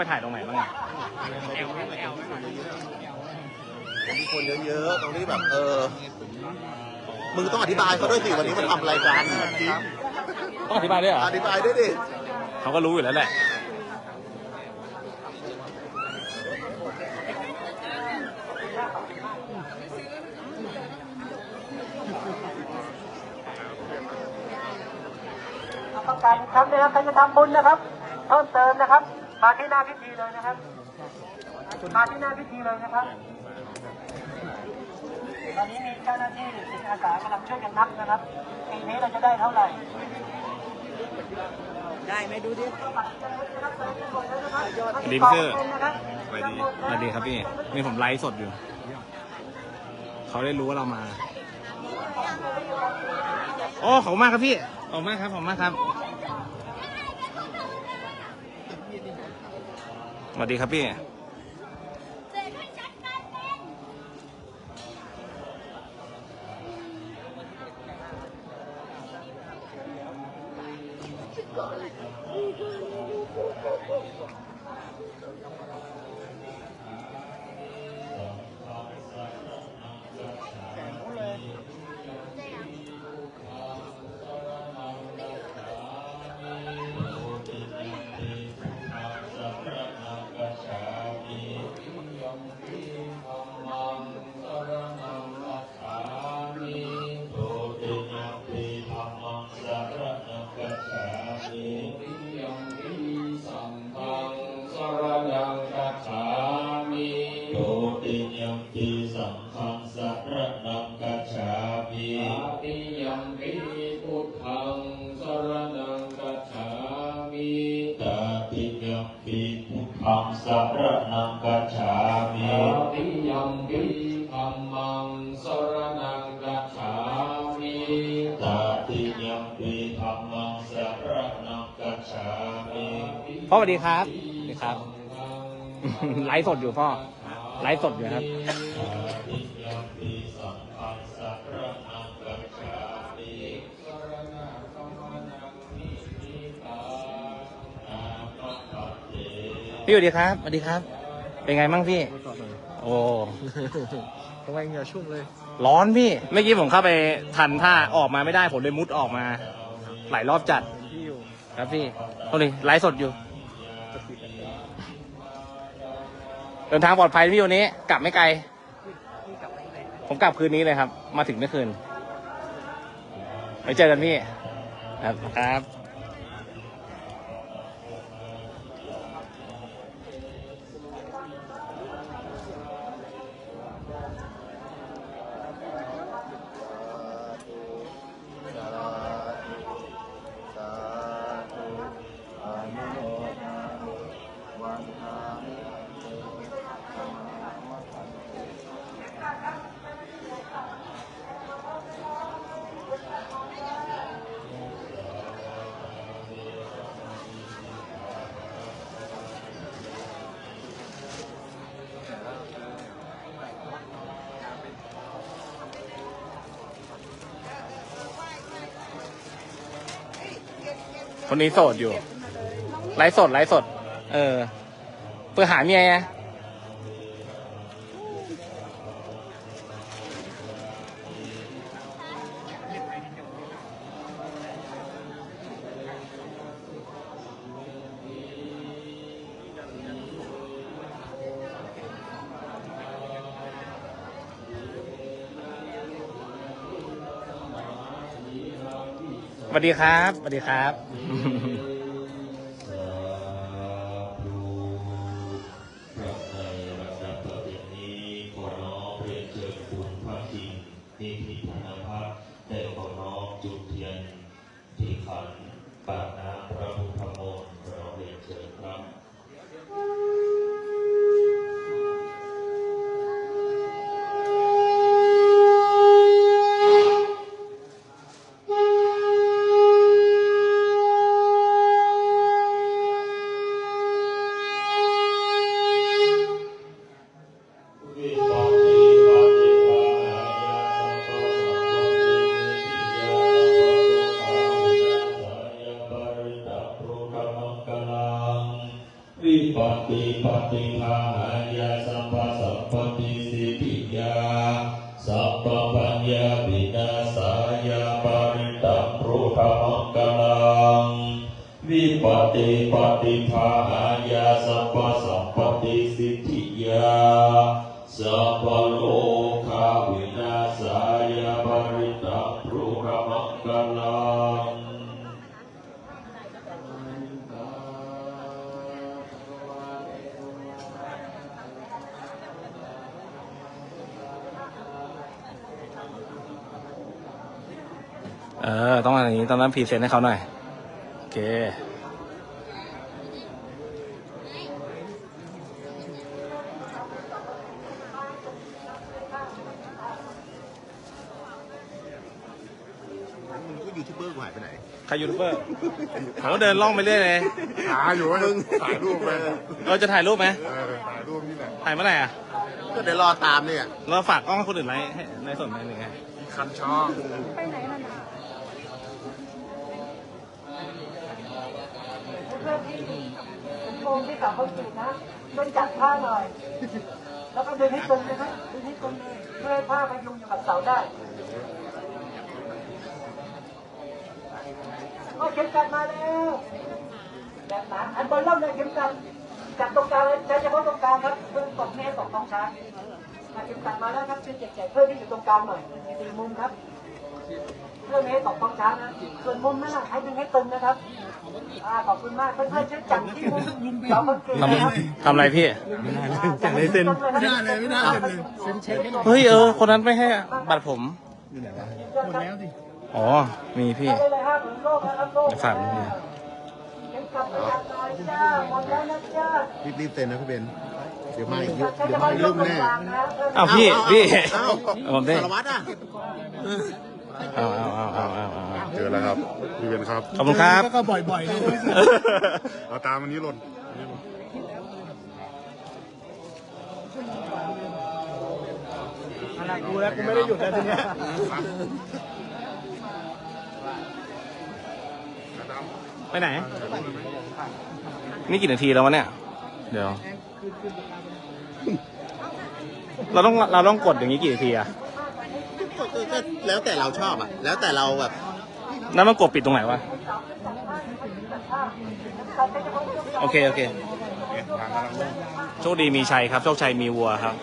ไปถ่ายตรงไหนบ้างอะมีคนเยอะๆ ตรงนี้แบบเออ มึงต้องอธิบายเขาด้วยสิ วันนี้มันทำอะไรกันต้องอธิบายด้วยเหรออธิบายด้วยดิ เขาก็รู้อยู่แล้วแหละต้องการอีกครั้งนะครับใครจะทำบุญนะครับ เพิ่มเติมนะครับ มาที่หน้าพิธีเลยนะครับ มาที่หน้าพิธีเลยนะครับ ตอนนี้มีเจ้าหน้าที่จิตอาสากำลังช่วยกันนับนะครับปีนี้เราจะได้เท่าไหร่ ได้ไหมดูดิดีมคือสวัสดีสวัสดีครับพี่นี่ผมไลฟ์สดอยู่ เขาได้รู้ว่าเรามา โอ้ขอบคุณมากครับพี่ขอบคุณมากครับขอบคุณมากครับ วัสดีครับพี่ สรนังกัจฉามิตติยัมปิธัมมังสรณังกัจฉามิตาติยัมปีธัมมังสรนังกัจฉามิพ่อสวัสดีครับสวัสดีครับ ไลฟ์สดอยู่พ่อ ไลฟ์สดอยู่ครับ พี่สวัสดีครับสวัสดีครับ เป็นไงบ้างพี่ โอ้ทำไมเหงื่อชุ่มเลย ร้อนพี่ เมื่อกี้ผมเข้าไปทันท่าออกมาไม่ได้ผมเลยมุดออกมา หลายรอบจัดที่อยู่ ครับพี่เอาเลยไลฟ์สดอยู่ เดินทางปลอดภัยพี่วันนี้ กลับไม่ไกล ผมกลับคืนนี้เลยครับ มาถึงเมื่อคืน ไว้เจอกันพี่ ครับครับ คนนี้โสดอยู่ ไลฟ์สดไลฟ์สด เออ เพื่อหาเมียไง สวัสดีครับสวัสดีครับพระในรัตนปฏินี้ขอน้อมเรียนเชิญคุณพนิพิธนพัฒน์ได้ขอน้อมจุดเทียนที่ขันปากน้ำพระพุทธมนต์ขอเรียนเชิญครับ ติปฏิภาหายาสัมปสัมปติสิทธิยาสัพพปัญญาวินาสายาปริตังปรุธมังกลังวิปติปฏิภาหายาสัพพสัมปติสิทธิยาสัพพโลกาวินาสายาปริตังปรุธมังกลัง เออ ต้องอะไรนี้ตอนนั้นพรีเซนต์ให้เขาหน่อย โอเค มึงก็ยูทูบเบอร์กูหายไปไหนใครยูทูบเบอร์เขาเดินล่องไปเรื่อยเลย หาอยู่ว่าถ่ายรูปไปเราจะถ่ายรูปไหม เออถ่ายรูปนี่แหละ ถ่ายเมื่อไหร่อะ ก็เดี๋ยวรอตามเนี่ยเราฝากกล้องให้คนอื่นไลฟ์ให้ในส่วนไหนหนึ่งไง คันช่องเพื่อนที่เป็น โกงที่สามคนสี่นะช่วยจัดผ้าหน่อย แล้วก็ดึงให้ตรงนะครับดึงให้ตรงเลยเพื่อให้ผ้าพยุงอยู่กับเสาได้ก็เข็มกัดมาแล้วแบบนั้นอันบนเล่าเลยเข็มกัดจับตรงกลางเลยใช้เฉพาะตรงกลางครับเพื่อตกไม่ตกท้องช้างอะเข็มกัดมาแล้วครับช่วยแจกๆเพื่อนที่อยู่ตรงกลางหน่อยสี่มุมครับ เพื่อไม่ให้ตกท้องช้างนะส่วนมุมนั่นนะให้ดึงให้ตึงนะครับอ่าขอบคุณมากเพื่อนๆช่วยจับที่มุมสองคนเก่งทนะครับำทำอะไรพี่ จับให้เซ็นไม่ได้เลยไม่ได้เลย เซ็นเช็คให้หน่อยเฮ้ยเออ คนนั้นไม่ให้บัตรผมหมดแล้วดิอ๋อ มีพี่ ได้เลยครับโลกนะครับโลกฝากด้วย เข็มกลับไปจับหน่อยจ้าหมดแล้วนะจ้ารีบรีบๆเซ็นนะพี่เบนเดี๋ยวมาอีกเยจัอะบใช้เดี๋เฉยวมาพาะอีกยเรื่กองตรงแน่กลางนะอ้าวพี่ พี่ เอ้าผมได้ สารวัตรอะเอา เอาเอาเอาเอาเอาเอาเจอแล้วครับพี่เบนครับ ขอบคุณครับก็บ่อยๆเลยเอาตามอันนี้ลนอันนี้หล่นอะไรกูแล้วกูไม่ได้หยุดแล้วทีเนี้ยไปไหน นี่กี่นาทีแล้ววะเนี่ย เดี๋ยว เราต้องเราต้องกดอย่างนี้กี่นาทีอะ ก็ก็ก็แล้วแต่เราชอบอะ แล้วแต่เราแบบแล้วมันกดปิดตรงไหนวะ โอเค โอเคทางกำลังลงโชคดีมีชัยครับ โชคชัยมีวัวครับ